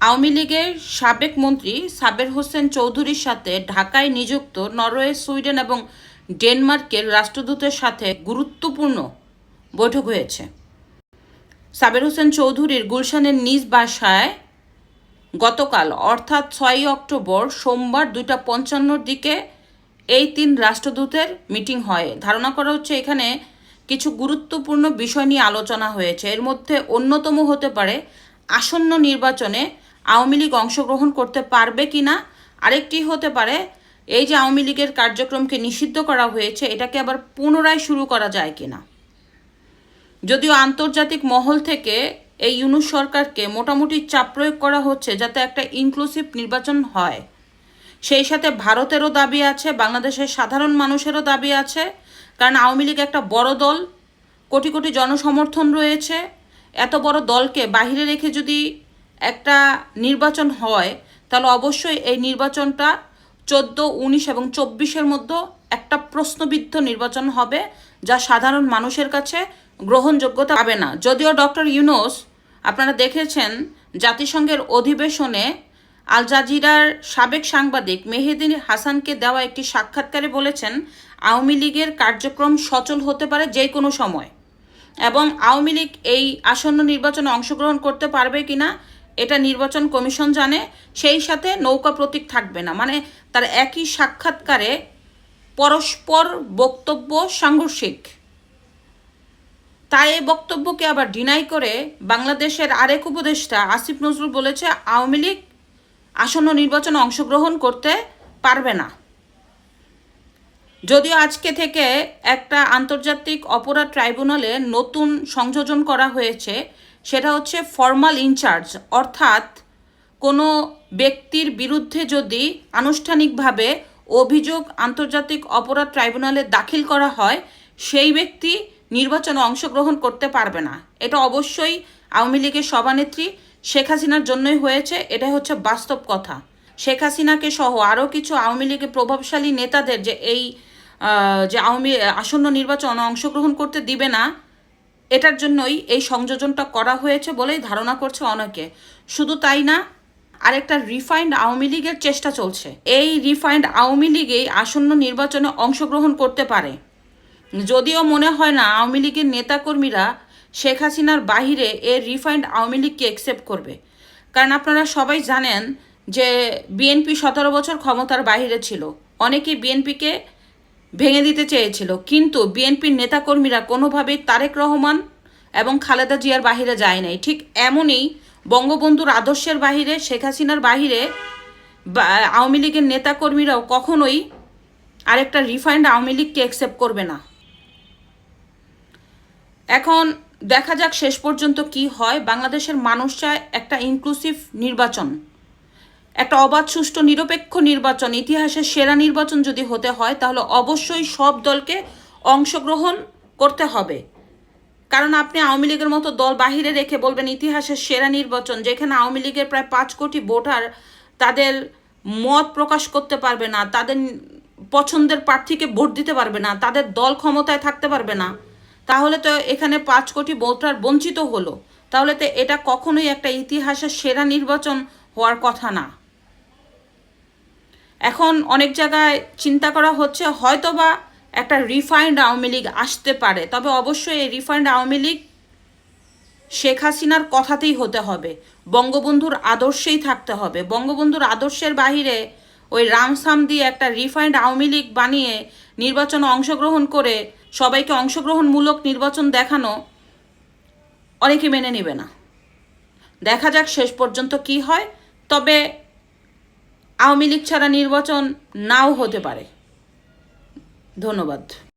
আওয়ামী লীগের সাবেক মন্ত্রী সাবের হোসেন চৌধুরীর সাথে ঢাকায় নিযুক্ত নরওয়ে, সুইডেন এবং ডেনমার্কের রাষ্ট্রদূতের সাথে গুরুত্বপূর্ণ বৈঠক হয়েছে। সাবের হোসেন চৌধুরীর গুলশানের নিজ বাসায় গতকাল, অর্থাৎ ছয়ই অক্টোবর সোমবার দুইটা পঞ্চান্নর দিকে এই তিন রাষ্ট্রদূতের মিটিং হয়। ধারণা করা হচ্ছে এখানে কিছু গুরুত্বপূর্ণ বিষয় নিয়ে আলোচনা হয়েছে। এর মধ্যে অন্যতম হতে পারে আসন্ন নির্বাচনে আওয়ামী লীগ অংশগ্রহণ করতে পারবে কি না আরেকটি হতে পারে, এই যে আওয়ামী লীগের কার্যক্রমকে নিষিদ্ধ করা হয়েছে, এটাকে আবার পুনরায় শুরু করা যায় কি না যদিও আন্তর্জাতিক মহল থেকে এই ইউনুস সরকারকে মোটামুটি চাপ প্রয়োগ করা হচ্ছে যাতে একটা ইনক্লুসিভ নির্বাচন হয়। সেই সাথে ভারতেরও দাবি আছে, বাংলাদেশের সাধারণ মানুষেরও দাবি আছে, কারণ আওয়ামী লীগ একটা বড় দল, কোটি কোটি জনসমর্থন রয়েছে। এত বড় দলকে বাহিরে রেখে যদি একটা নির্বাচন হয়, তাহলে অবশ্যই এই নির্বাচনটা চোদ্দ, উনিশ এবং চব্বিশের মধ্যে একটা প্রশ্নবিদ্ধ নির্বাচন হবে, যা সাধারণ মানুষের কাছে গ্রহণযোগ্যতা পাবে না। যদিও ডক্টর ইউনুস, আপনারা দেখেছেন জাতিসংঘের অধিবেশনে আল জাজিরার সাবেক সাংবাদিক মেহেদিন হাসানকে দেওয়া একটি সাক্ষাৎকারে বলেছেন, আওয়ামী লীগের কার্যক্রম সচল হতে পারে যে কোনো সময়। এবং আওয়ামী লীগ এই আসন্ন নির্বাচনে অংশগ্রহণ করতে পারবে কিনা এটা নির্বাচন কমিশন জানে, সেই সাথে নৌকা প্রতীক থাকবে না। মানে তার একই সাক্ষাৎকারে পরস্পর বক্তব্য সাংঘর্ষিক। তাই এই বক্তব্যকে আবার ডিনাই করে বাংলাদেশের আরেক উপদেষ্টা আসিফ নজরুল বলেছে, আওয়ামী লীগ আসন্ন নির্বাচনে অংশগ্রহণ করতে পারবে না। যদিও আজকে থেকে একটা আন্তর্জাতিক অপরাধ ট্রাইব্যুনালে নতুন সংযোজন করা হয়েছে, সেটা হচ্ছে ফর্মাল ইনচার্জ অর্থাৎ কোনো ব্যক্তির বিরুদ্ধে যদি আনুষ্ঠানিকভাবে অভিযোগ আন্তর্জাতিক অপরাধ ট্রাইব্যুনালে দাখিল করা হয়, সেই ব্যক্তি নির্বাচনে অংশগ্রহণ করতে পারবে না। এটা অবশ্যই আওয়ামী লীগের সভানেত্রী শেখ হাসিনার জন্যই হয়েছে এটা হচ্ছে বাস্তব কথা। শেখ হাসিনাকে সহ আরও কিছু আওয়ামী লীগের প্রভাবশালী নেতাদের যে এই যে আওয়ামী, আসন্ন নির্বাচন অংশগ্রহণ করতে দিবে না, এটার জন্যই এই সংযোজনটা করা হয়েছে বলেই ধারণা করছে অনেকে। শুধু তাই না, আরেকটা রিফাইন্ড আওয়ামী লীগের চেষ্টা চলছে। এই রিফাইন্ড আওয়ামী লীগেই আসন্ন নির্বাচনে অংশগ্রহণ করতে পারে। যদিও মনে হয় না, আওয়ামী লীগের নেতাকর্মীরা শেখ হাসিনার বাহিরে এর রিফাইন্ড আওয়ামী লীগকে অ্যাকসেপ্ট করবে। কারণ আপনারা সবাই জানেন যে বিএনপি সতেরো বছর ক্ষমতার বাহিরে ছিল। অনেকেই বিএনপিকে ভেঙে দিতে চেয়েছিল। কিন্তু বিএনপির নেতাকর্মীরা কোনোভাবেই তারেক রহমান এবং খালেদা জিয়ার বাহিরে যায় নাই। ঠিক এমনই বঙ্গবন্ধুর আদর্শের বাহিরে, শেখ হাসিনার বাহিরে আওয়ামী লীগের নেতাকর্মীরাও কখনোই আরেকটা রিফাইন্ড আওয়ামী লীগকে অ্যাকসেপ্ট করবে না। এখন দেখা যাক শেষ পর্যন্ত কি হয়। বাংলাদেশের মানুষ চায় একটা ইনক্লুসিভ নির্বাচন। একটা অবাধ, সুষ্ঠু, নিরপেক্ষ নির্বাচন ইতিহাসের সেরা নির্বাচন যদি হতে হয়, তাহলে অবশ্যই সব দলকে অংশগ্রহণ করতে হবে। কারণ আপনি আওয়ামী লীগের মতো দল বাহিরে রেখে বলবেন ইতিহাসের সেরা নির্বাচন, যেখানে আওয়ামী লীগের প্রায় পাঁচ কোটি ভোটার তাদের মত প্রকাশ করতে পারবে না, তাদের পছন্দের প্রার্থীকে ভোট দিতে পারবে না, তাদের দল ক্ষমতায় থাকতে পারবে না, তাহলে তো এখানে পাঁচ কোটি ভোটার বঞ্চিত হলো। তাহলে তো এটা কখনোই একটা ইতিহাসের সেরা নির্বাচন হওয়ার কথা না। এখন অনেক জায়গায় চিন্তা করা হচ্ছে, হয়তোবা একটা রিফাইন্ড আওয়ামী লীগ আসতে পারে। তবে অবশ্যই এই রিফাইন্ড আওয়ামী লীগ শেখ হাসিনার কথাতেই হতে হবে। বঙ্গবন্ধুর আদর্শেই থাকতে হবে। বঙ্গবন্ধুর আদর্শের বাহিরে ওই রামসাম দিয়ে একটা রিফাইন্ড আওয়ামী লীগ বানিয়ে নির্বাচনে অংশগ্রহণ করে সবাইকে অংশগ্রহণমূলক নির্বাচন দেখানো অনেকে মেনে নেবে না। দেখা যাক শেষ পর্যন্ত কি হয়। তবে আওয়ামী লীগ ছাড়া নির্বাচন নাও হতে পারে। ধন্যবাদ।